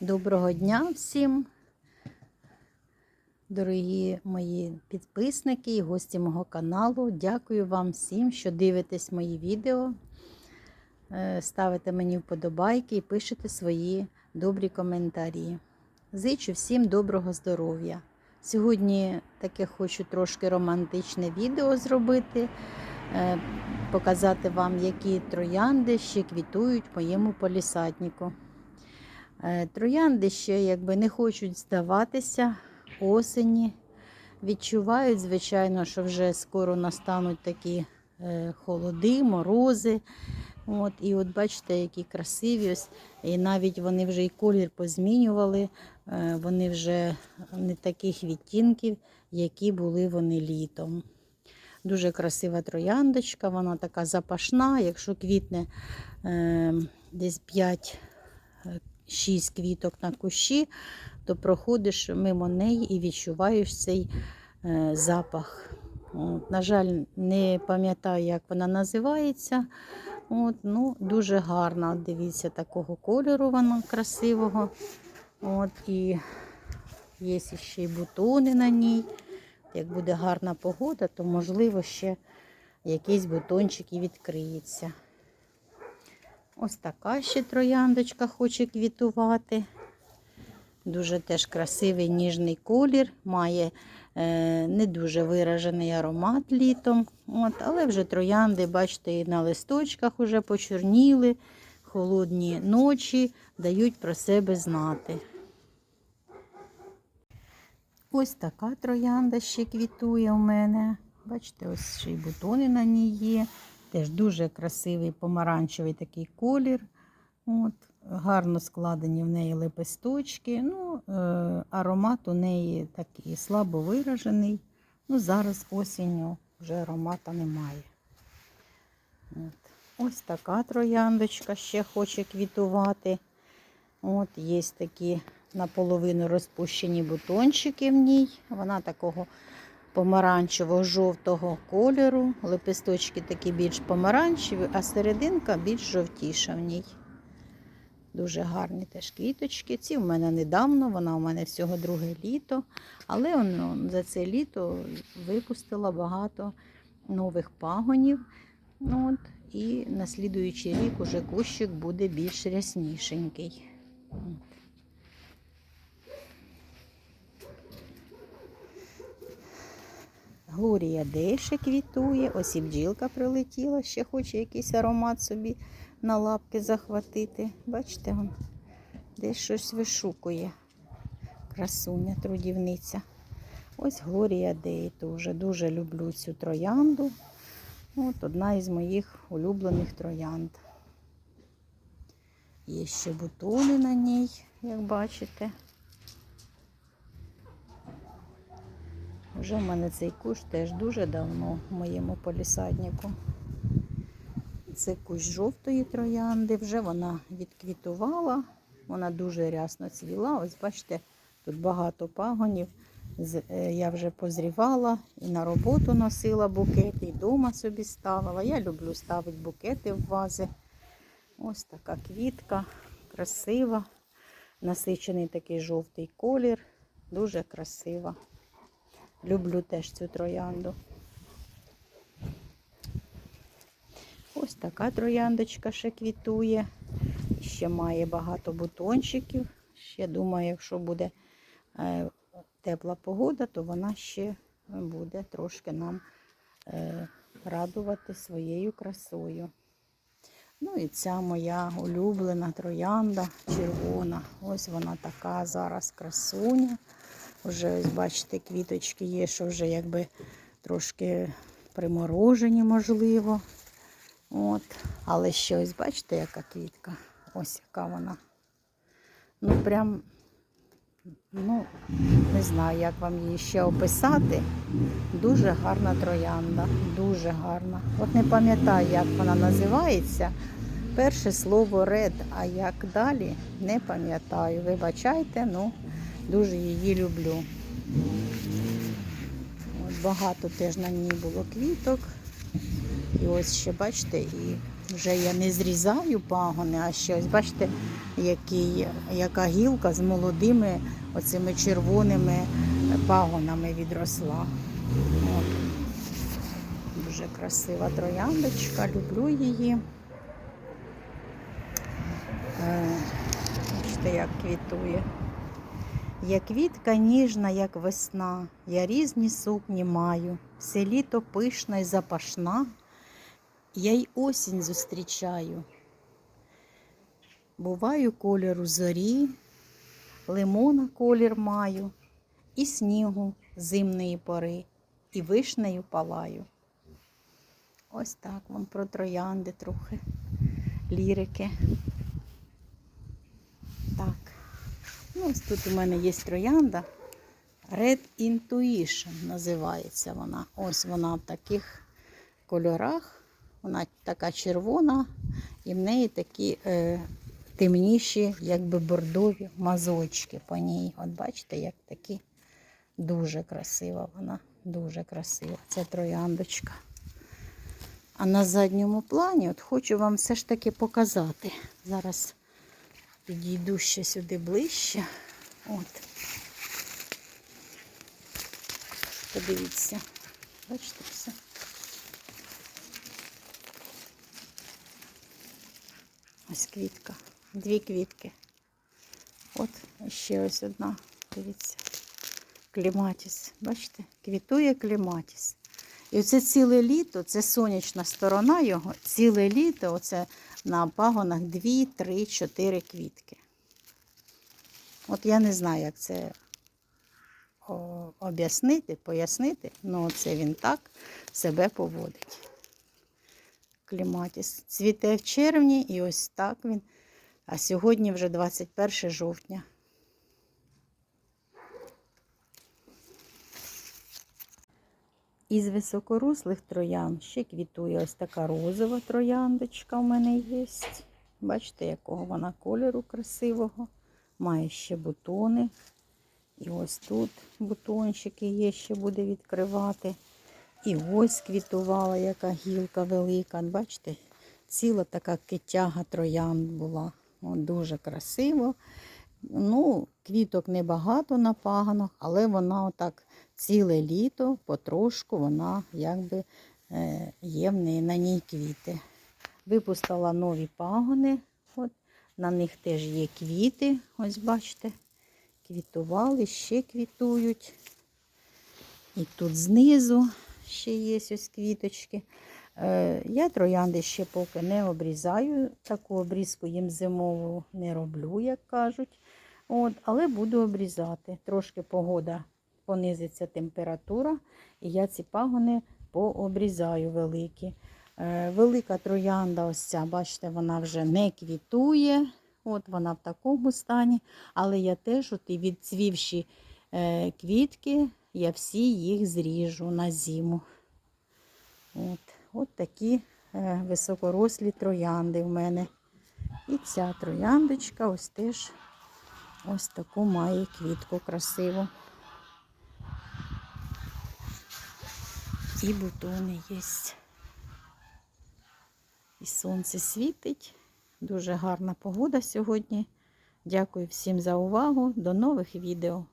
Доброго дня всім, дорогі мої підписники і гості мого каналу. Дякую вам всім, що дивитесь мої відео, е, ставите мені вподобайки і пишете свої добрі коментарі. Зичу всім доброго здоров'я. Сьогодні таке хочу трошки романтичне відео зробити, е, показати вам, які троянди ще квітують моєму полісаднику. Е, Троянди ще якби не хочуть здаватися осені. Відчувають, звичайно, що вже скоро настануть такі е, холоди, морози. От, і от бачите, які красиві. Ось. І навіть вони вже і колір позмінювали, е, вони вже не таких відтінків, які були вони літом. Дуже красива трояндочка, вона така запашна. Якщо квітне е, десь 5 6 квіток на кущі, то проходиш мимо неї і відчуваєш цей е, запах. От, на жаль, не пам'ятаю, як вона називається. От, ну, Дуже гарна. Дивіться, такого кольору вона красивого. От, І є ще й бутони на ній. Як буде гарна погода, то можливо ще якийсь бутончик і відкриється. Ось така ще трояндочка хоче квітувати. Дуже теж красивий ніжний колір, має е, не дуже виражений аромат літом. От, Але вже троянди, бачите, і на листочках вже почорніли, холодні ночі дають про себе знати. Ось така троянда ще квітує у мене. Бачите, ось ще й бутони на ній є. Теж дуже красивий помаранчевий такий колір. От, Гарно складені в неї лепесточки. Ну, е, Аромат у неї такий слабо виражений. Ну, Зараз осінню вже аромата немає. От. Ось така трояндочка ще хоче квітувати. От, Є такі наполовину розпущені бутончики в ній. Вона такого помаранчево-жовтого кольору. Лепесточки такі більш помаранчеві, а серединка більш жовтіша в ній. Дуже гарні теж квіточки. Ці в мене недавно, вона у мене всього друге літо. Але воно, за це літо випустила багато нових пагонів. Ну, от, І на слідуючий рік уже кущик буде більш ряснішенький. Глорія Дейше квітує, ось і бджілка прилетіла, ще хоче якийсь аромат собі на лапки захватити. Бачите, он десь щось вишукує. Красуня, трудівниця. Ось Глорія Дей теж дуже люблю цю троянду. От одна із моїх улюблених троянд. Є ще бутони на ній, як бачите. Вже в мене цей кущ теж дуже давно в моєму полісаднику. Це кущ жовтої троянди, вже вона відквітувала, вона дуже рясно цвіла. Ось бачите, тут багато пагонів. Е, я вже позрівала і на роботу носила букети, і вдома собі ставила. Я люблю ставити букети в вази. Ось така квітка, красива, насичений такий жовтий колір, дуже красива. Люблю теж цю троянду. Ось така трояндочка ще квітує. Ще має багато бутончиків. Ще думаю, якщо буде е, тепла погода, то вона ще буде трошки нам е, радувати своєю красою. Ну і ця моя улюблена троянда червона. Ось вона така зараз красуня. Вже ось бачите, квіточки є, що вже якби трошки приморожені, можливо. От. Але ще ось бачите, яка квітка. Ось яка вона. Ну, прям, ну, не знаю, як вам її ще описати. Дуже гарна троянда, дуже гарна. От не пам'ятаю, як вона називається. Перше слово ред, а як далі, не пам'ятаю. Вибачайте, ну. Дуже її люблю. От Багато теж на ній було квіток. І ось ще, бачите, і Вже я не зрізаю пагони, а щось. Бачите, який, яка гілка з молодими оцими червоними пагонами відросла. От. Дуже красива трояндочка, люблю її. Е, Бачите, як квітує. Я квітка ніжна, як весна, я різні сукні маю, все літо пишна й запашна, я й осінь зустрічаю. Буваю кольору зорі, лимона колір маю, і снігу зимної пори, і вишнею палаю. Ось так вам про троянди трохи лірики. Так. Ну, ось тут у мене є троянда. Red Intuition називається вона. Ось вона в таких кольорах. Вона така червона, і в неї такі е, темніші, якби бордові мазочки по ній. От бачите, як такі дуже красива вона, дуже красива. Це трояндочка. А на задньому плані от хочу вам все ж таки показати. Зараз підійду ще сюди ближче. От. Подивіться. Бачите все. Ось квітка. Дві квітки. От ще ось одна. Дивіться. Кліматіс. Бачите? Квітує кліматіс. І оце ціле літо, це сонячна сторона його, ціле літо, оце на пагонах 2, 3, 4 квітки. От я не знаю, як це об'яснити, пояснити, але це він так себе поводить. Кліматіс. Цвіте в червні і ось так він. А сьогодні вже 21 жовтня. Із високорослих троян ще квітує ось така розова трояндочка у мене є. Бачите, якого вона кольору красивого. Має ще бутони. І ось тут бутончики є, ще буде відкривати. І ось квітувала, яка гілка велика. Бачите, ціла така китяга троянд була. О, дуже красиво. Ну, квіток небагато на паганах, але вона отак ціле літо, потрошку вона якби е, є в неї на ній квіти. Випустила нові пагони. От, на них теж є квіти. Ось бачите, квітували, ще квітують. І тут знизу ще є ось квіточки. Е, Я троянди ще поки не обрізаю. Таку обрізку їм зимову не роблю, як кажуть. От, Але буду обрізати. Трошки погода понизиться температура, і я ці пагони пообрізаю великі. Е, Велика троянда, ось ця, бачите, вона вже не квітує. От вона в такому стані. Але я теж от і відцвівші е, квітки, я всі їх зріжу на зиму. От, от такі е, високорослі троянди в мене. І ця трояндочка ось теж ось таку має квітку красиву. І бутони є. І сонце світить. Дуже гарна погода сьогодні. Дякую всім за увагу. До нових відео.